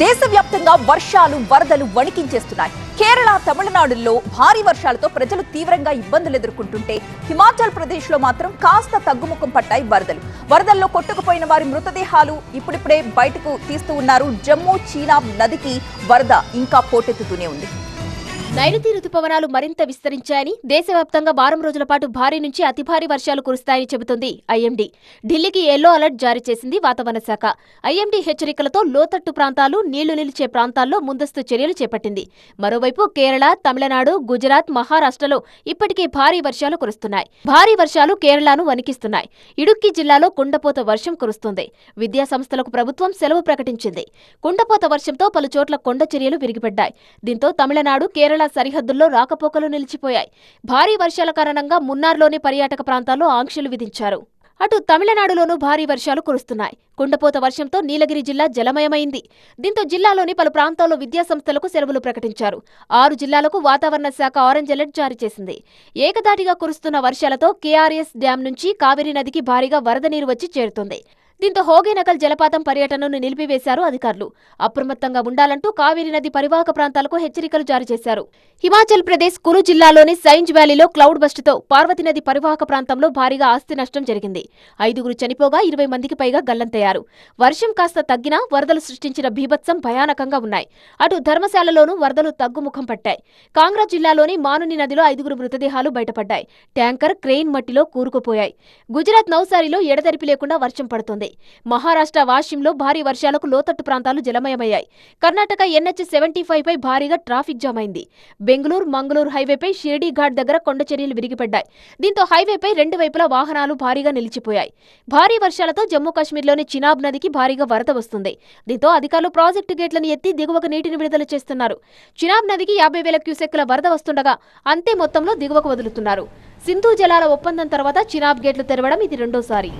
దేశవ్యాప్తంగా వర్షాలు వరదలు వణికించేస్తున్నాయి. కేరళ తమిళనాడుల్లో భారీ వర్షాలతో ప్రజలు తీవ్రంగా ఇబ్బందులు ఎదుర్కొంటుంటే హిమాచల్ ప్రదేశ్లో మాత్రం కాస్త తగ్గుముఖం పట్టాయి వరదలు. వరదల్లో కొట్టుకుపోయిన వారి మృతదేహాలు ఇప్పుడిప్పుడే బయటకు తీస్తూ ఉన్నారు. జమ్మూ చీనా నదికి వరద ఇంకా పోటెత్తుతూనే ఉంది. నైరుతి రుతుపవనాలు మరింత విస్తరించాయని దేశవ్యాప్తంగా వారం రోజుల పాటు భారీ నుంచి అతి భారీ వర్షాలు కురుస్తాయని చెబుతుంది ఐఎండీ. ఢిల్లీకి ఎల్లో అలర్ట్ జారీ చేసింది వాతావరణ శాఖ. ఐఎండీ హెచ్చరికలతో లోతట్టు ప్రాంతాలు నీళ్ళు నిలిచే ప్రాంతాల్లో ముందస్తు చర్యలు చేపట్టింది. మరోవైపు కేరళ తమిళనాడు గుజరాత్ మహారాష్ట్రలో ఇప్పటికే భారీ వర్షాలు కురుస్తున్నాయి. భారీ వర్షాలు కేరళను వణికిస్తున్నాయి. ఇడుక్కి జిల్లాలో కుండపోత వర్షం కురుస్తుంది. విద్యా సంస్థలకు ప్రభుత్వం సెలవు ప్రకటించింది. కుండపోత వర్షంతో పలు చోట్ల కొండ చర్యలు విరిగిపడ్డాయి. దీంతో తమిళనాడు కేరళ సరిహద్దుల్లో రాకపోకలు నిలిచిపోయాయి. భారీ వర్షాల కారణంగా మున్నార్లోని పర్యాటక ప్రాంతాల్లో ఆంక్షలు విధించారు. అటు తమిళనాడులోనూ భారీ వర్షాలు కురుస్తున్నాయి. కుండపోత వర్షంతో నీలగిరి జిల్లా జలమయమైంది. దీంతో జిల్లాలోని పలు ప్రాంతాల్లో విద్యాసంస్థలకు సెలవులు ప్రకటించారు. ఆరు జిల్లాలకు వాతావరణ శాఖ ఆరెంజ్ అలర్ట్ జారీ చేసింది. ఏకదాటిగా కురుస్తున్న వర్షాలతో కేఆర్ఎస్ డ్యాం నుంచి కావేరీ నదికి భారీగా వరద నీరు వచ్చి చేరుతుంది. దీంతో హోగేనకల్ జలపాతం పర్యటనను నిలిపివేశారు అధికారులు. అప్రమత్తంగా ఉండాలంటూ కావేరీ నది పరివాహక ప్రాంతాలకు హెచ్చరికలు జారీ చేశారు. హిమాచల్ ప్రదేశ్ కులు జిల్లాలోని సైంజ్ వ్యాలీలో క్లౌడ్ బస్టుతో పార్వతి నది పరివాహక ప్రాంతంలో భారీగా ఆస్తి నష్టం జరిగింది. ఐదుగురు చనిపోగా ఇరవై మందికి పైగా గల్లంతయ్యారు. వర్షం కాస్త తగ్గినా వరదలు సృష్టించిన భీభత్సం భయానకంగా ఉన్నాయి. అటు ధర్మశాలలోనూ వరదలు తగ్గుముఖం పట్టాయి. కాంగ్రా జిల్లాలోని మానుని నదిలో ఐదుగురు మృతదేహాలు బయటపడ్డాయి. ట్యాంకర్ క్రెయిన్ మట్టిలో కూరుకుపోయాయి. గుజరాత్ నౌసారిలో ఎడతెరిపి లేకుండా వర్షం పడుతోంది. మహారాష్ట్ర వాషింలో భారీ వర్షాలకు లోతట్టు ప్రాంతాలు జలమయమయ్యాయి. కర్ణాటక ఎన్హెచ్ సెవెంటీ ఫైవ్ పై భారీగా ట్రాఫిక్ జామ్ అయింది. బెంగళూరు మంగళూరు హైవేపై షిరిడీ ఘాట్ దగ్గర కొండ చర్యలు విరిగిపడ్డాయి. దీంతో హైవేపై రెండు వైపులా వాహనాలు భారీగా నిలిచిపోయాయి. భారీ వర్షాలతో జమ్మూ కాశ్మీర్లోని చినాబ్ నదికి భారీగా వరద వస్తుంది. దీంతో అధికారులు ప్రాజెక్టు గేట్లను ఎత్తి దిగువకు నీటిని విడుదల చేస్తున్నారు. చినాబ్ నదికి యాభై వేల క్యూసెక్కుల వరద వస్తుండగా అంతే మొత్తంలో దిగువకు వదులుతున్నారు. సింధు జలాల ఒప్పందం తర్వాత చినాబ్ గేట్లు తెరవడం ఇది రెండోసారి.